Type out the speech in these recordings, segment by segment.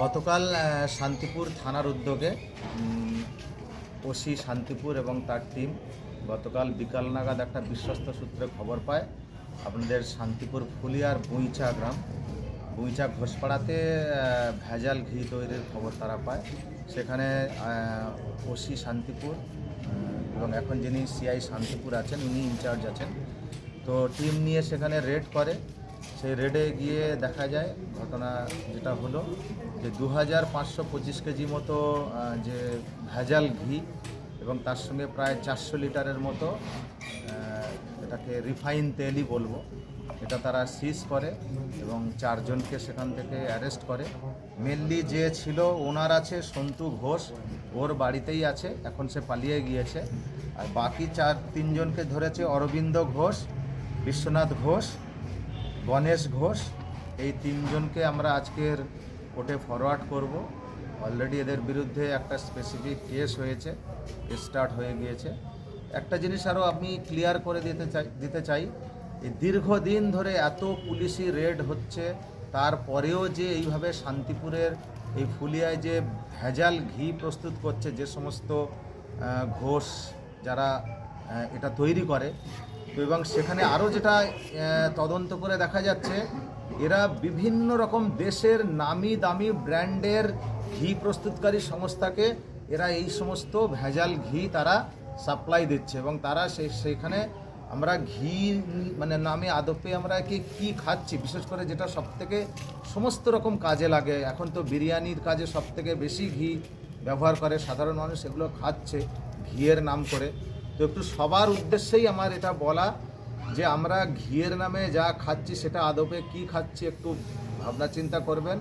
গতকাল শান্তিপুর থানার উদ্যোগে ওসি শান্তিপুর এবং তার টিম গতকাল বিকাল নাগাদ একটা বিশ্বস্ত সূত্রে খবর পায়। আপনাদের শান্তিপুর ফুলিয়ার বুইচা গ্রাম, বুইচা ঘোষপাড়াতে ভেজাল ঘি তৈরির খবর তারা পায়। সেখানে ওসি শান্তিপুর এবং এখন যিনি সিআই শান্তিপুর আছেন, উনি ইনচার্জ আছেন। তো টিম নিয়ে সেখানে রেড করে। সেই রেডে গিয়ে দেখা যায়, ঘটনা যেটা হলো যে দু হাজার পাঁচশো পঁচিশ কেজি মতো যে ভেজাল ঘি এবং তার সঙ্গে প্রায় চারশো লিটারের মতো এটাকে রিফাইন তেলই বলব। এটা তারা সিজ করে এবং চারজনকে সেখান থেকে অ্যারেস্ট করে। মেনলি যে ছিল, ওনার আছে সন্তু ঘোষ, ওর বাড়িতেই আছে, এখন সে পালিয়ে গিয়েছে। আর বাকি চার, তিনজনকে ধরেছে অরবিন্দ ঘোষ, বিশ্বনাথ ঘোষ, গণেশ ঘোষ। এই তিনজনকে আমরা আজকের কোর্টে ফরওয়ার্ড করব। অলরেডি এদের বিরুদ্ধে একটা স্পেসিফিক কেস হয়েছে স্টার্ট হয়ে গিয়েছে। একটা জিনিস আরও আমি ক্লিয়ার করে দিতে চাই দিতে চাই, এই দীর্ঘদিন ধরে এত পুলিশি রেড হচ্ছে, তারপরেও যে এইভাবে শান্তিপুরের এই ফুলিয়ায় যে ভেজাল ঘি প্রস্তুত করছে, যে সমস্ত ঘোষ যারা এটা তৈরি করে এবং সেখানে আরও যেটা তদন্ত করে দেখা যাচ্ছে, এরা বিভিন্ন রকম দেশের নামি দামি ব্র্যান্ডের ঘি প্রস্তুতকারী সংস্থাকে এরা এই সমস্ত ভেজাল ঘি তারা সাপ্লাই দিচ্ছে এবং তারা সেই সেইখানে আমরা ঘি মানে নামে আদপে আমরা কি কি খাচ্ছি, বিশেষ করে যেটা সবথেকে সমস্ত রকম কাজে লাগে। এখন তো বিরিয়ানির কাজে সবথেকে বেশি ঘি ব্যবহার করে, সাধারণ মানুষ এগুলো খাচ্ছে ঘিয়ের নাম করে। তো একটু সবার উদ্দেশ্যেই আমার এটা বলা যে আমরা ঘিয়ের নামে যা খাচ্ছি সেটা আদপে কি খাচ্ছি একটু ভাবনা চিন্তা করবেন।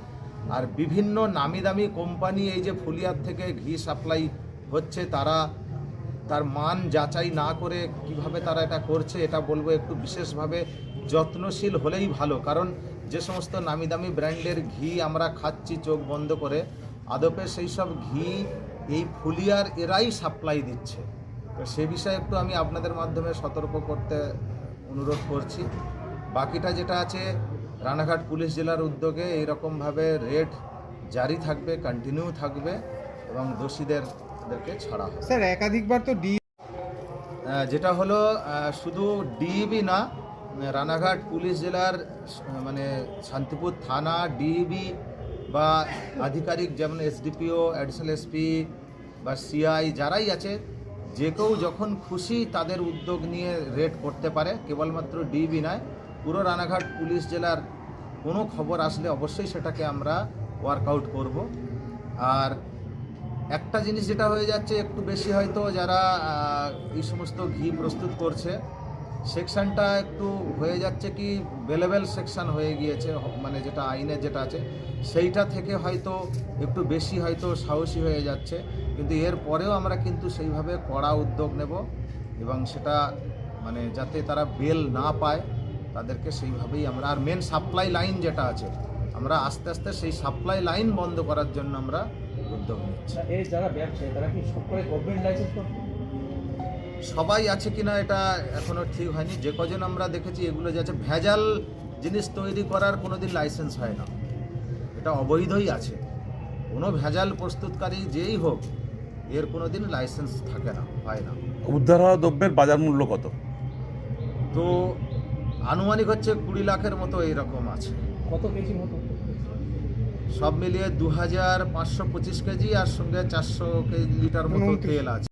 আর বিভিন্ন নামি দামি কোম্পানি এই যে ফুলিয়ার থেকে ঘি সাপ্লাই হচ্ছে, তারা তার মান যাচাই না করে কীভাবে তারা এটা করছে এটা বলব একটু বিশেষভাবে যত্নশীল হলেই ভালো। কারণ যে সমস্ত নামি দামি ব্র্যান্ডের ঘি আমরা খাচ্ছি চোখ বন্ধ করে, আদপে সেই সব ঘি এই ফুলিয়ার এরাই সাপ্লাই দিচ্ছে। তো সে বিষয়ে একটু আমি আপনাদের মাধ্যমে সতর্ক করতে অনুরোধ করছি। বাকিটা যেটা আছে রানাঘাট পুলিশ জেলার উদ্যোগে এইরকমভাবে রেড জারি থাকবে কন্টিনিউ থাকবে এবং দোষীদেরকে ছাড়া হবে স্যার একাধিকবার তো ডি যেটা হলো শুধু ডিইবি না রানাঘাট পুলিশ জেলার মানে শান্তিপুর থানা ডিইবি বা আধিকারিক যেমন এসডিপিও অ্যাডিশনাল এসপি বা সিআই যারাই আছে যে কেউ যখন খুশি তাদের উদ্যোগ নিয়ে রেড করতে পারে, কেবলমাত্র ডিবি নয়, পুরো রানাঘাট পুলিশ জেলার কোনো খবর আসলে অবশ্যই সেটাকে আমরা ওয়ার্কআউট করব। আর একটা জিনিস যেটা হয়ে যাচ্ছে, একটু বেশি হয়তো যারা এই সমস্ত ঘি প্রস্তুত করছে সেকশনটা একটু হয়ে যাচ্ছে কি বেলেবেল সেকশন হয়ে গিয়েছে মানে যেটা আইনে যেটা আছে, সেইটা থেকে হয়তো একটু বেশি হয়তো সাহসী হয়ে যাচ্ছে। কিন্তু এর পরেও আমরা কিন্তু সেইভাবে কড়া উদ্যোগ নেব এবং সেটা মানে যাতে তারা বেল না পায়, তাদেরকে সেইভাবেই আমরা, আর মেন সাপ্লাই লাইন যেটা আছে, আমরা আস্তে আস্তে সেই সাপ্লাই লাইন বন্ধ করার জন্য আমরা উদ্যোগ নিচ্ছি। এই যারা ব্যবসায়ী, তারা কি সব করে গভর্নমেন্ট লাইসেন্স সবাই আছে কিনা এটা এখনও ঠিক হয়নি। যে কজন আমরা দেখেছি এগুলো যে আছে ভেজাল জিনিস তৈরি করার কোনোদিন লাইসেন্স হয় না। এটা অবৈধই আছে। কোনো ভেজাল প্রস্তুতকারী যেই হোক এর কোনো দিন লাইসেন্স থাকে না হয় না। উদ্ধার হওয়া দ্রব্যের বাজার মূল্য কত? তো আনুমানিক হচ্ছে কুড়ি লাখের মতো এইরকম আছে। কত কেজি মতো? সব মিলিয়ে দু হাজার পাঁচশো পঁচিশ কেজি আর সঙ্গে চারশো কেজি লিটার মতো তেল আছে।